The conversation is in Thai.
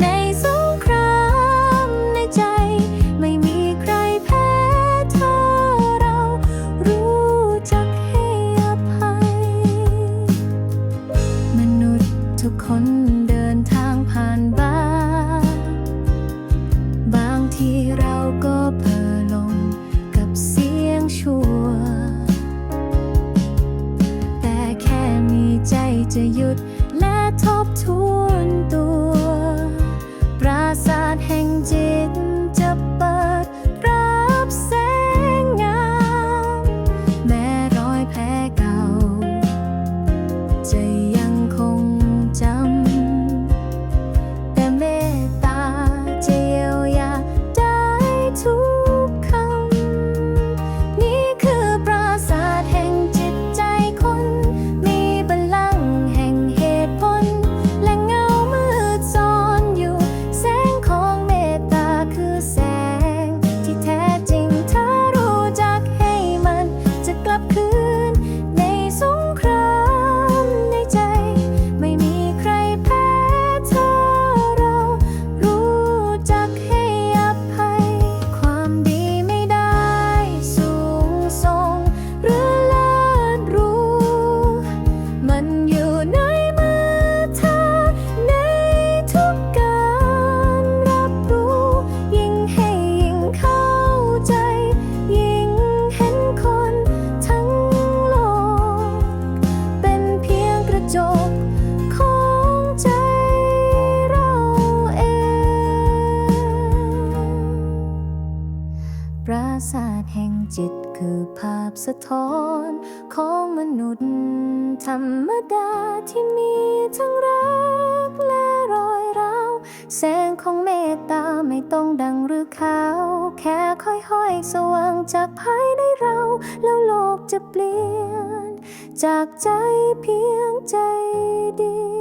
ในสงครามในใจ ไม่มีใครแพ้เท่เรารู้จักให้อภัย มนุษย์ทุกคนเดินทางผ่านบ้าง บางทีเราก็เผลอลกับเสียงชั่ว แต่แค่มีใจจะหยุดและทบทวน ศาสตร์แห่งจิตคือภาพสะท้อน ของมนุษย์ธรรมดาที่มีทั้งรักและรอยร้าวแสงของเมตตาไม่ต้องดังหรือขาว แค่ค่อยๆ สว่างจากภายในเรา แล้วโลกจะเปลี่ยน จากใจเพียงใจเดียว